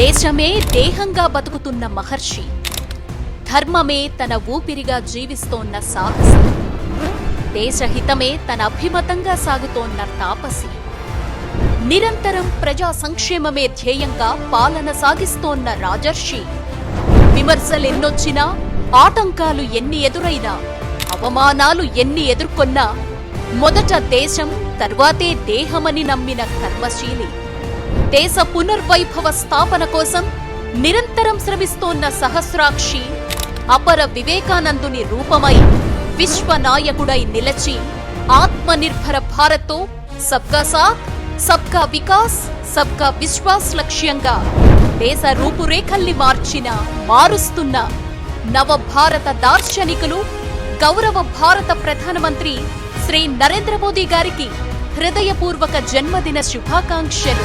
దేశమే దేహంగా బతుకుతున్న మహర్షి. ధర్మమే తన ఊపిరిగా జీవిస్తోన్న సాహసి. దేశహితమే తన అభిమతంగా సాగుతోన్న తాపసి. నిరంతరం ప్రజా సంక్షేమమే ధ్యేయంగా పాలన సాగిస్తోన్న రాజర్షి. విమర్శలెన్నొచ్చినా ఆటంకాలు ఎన్ని ఎదురైనా అవమానాలు ఎన్ని ఎదుర్కొన్నా మొదట దేశం తర్వాతే దేహమని నమ్మిన కర్మశీలి. దేశ పునర్వైభవ స్థాపన కోసం నిరంతరం శ్రమిస్తోన్న సహస్రాక్షి అపర వివేకానందుని రూపమై విశ్వనాయకుడై నిలచి ఆత్మనిర్భర భారత్తో సబ్కా సాత్ సబ్కా వికాస్ సబ్కా విశ్వాస్ లక్ష్యంగా దేశ రూపురేఖల్ని మార్చిన మారుస్తున్న నవ భారత దార్శనికులు గౌరవ భారత ప్రధానమంత్రి శ్రీ నరేంద్ర మోదీ గారికి హృదయపూర్వక జన్మదిన శుభాకాంక్షలు.